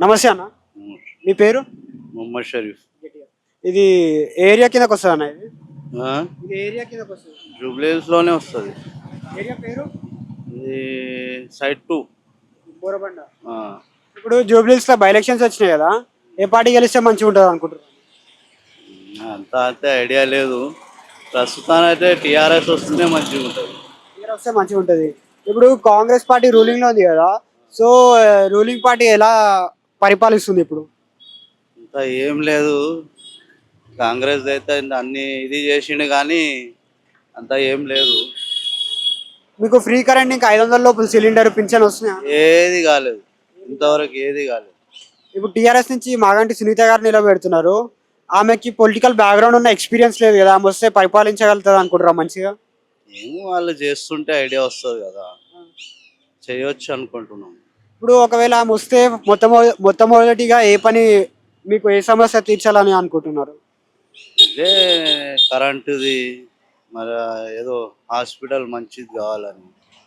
నమస్తే అన్న. మీ పేరు? మొహమ్మద్ షరీఫ్. ఇది ఏరియా కిందకు వస్తుంది అన్న ఇది? ఏరియా కిందకు వస్తుంది? జూబ్లీహిల్స్లోనే వస్తుంది. ఏరియా పేరు? ఇది సైడ్ టూ. బోరబండ. ఇప్పుడు జూబ్లీస్లో బై ఎలక్షన్స్ వచ్చినాయి కదా ఏ పార్టీ గెలిస్తే మంచిగా ఉంటుంది అనుకుంటున్నారు? అంత అయితే ఐడియా లేదు. ప్రస్తుతానికి అయితే టీఆర్ఎస్ వస్తేనే మంచిగా ఉంటుంది. వస్తే మంచిగా ఉంటుంది. ఇప్పుడు కాంగ్రెస్ పార్టీ రూలింగ్లో ఉంది కదా సో రూలింగ్ పార్టీ ఎలా పరిపాలిస్తుంది ఇప్పుడు? అంత ఏం లేదు. కాంగ్రెస్ అయితే అన్ని ఇది చేసిండు కానీ అంత ఏం లేదు. మీకు ఫ్రీ కరెంట్ ఇంకా ఐదు వందల లోపల సిలిండర్ పింఛన్ వస్తున్నాయా? ఏది కాలేదు. ఇంతవరకు ఏది కాలేదు. ఇప్పుడు టీఆర్ఎస్ నుంచి మాగంటి సునీత గారు నిలబెడుతున్నారు. ఆమెకి పొలిటికల్ బ్యాక్గ్రౌండ్ ఉన్న ఎక్స్పీరియన్స్ లేదు కదా. ఆమె వస్తే పరిపాలించగలుగుతుంది అనుకుంటారా మంచిగా? ఏమో వాళ్ళు చేస్తుంటే ఐడియా వస్తుంది కదా. చేయొచ్చు అనుకుంటున్నాం. ఇప్పుడు ఒకవేళ ఆమె వస్తే మొత్తం మొట్టమొదటిగా ఏ పని మీకు ఏ సమస్య తీర్చాలని అనుకుంటున్నారు? ఇదే కరెంటుది మరి ఏదో హాస్పిటల్ మంచిది కావాలని.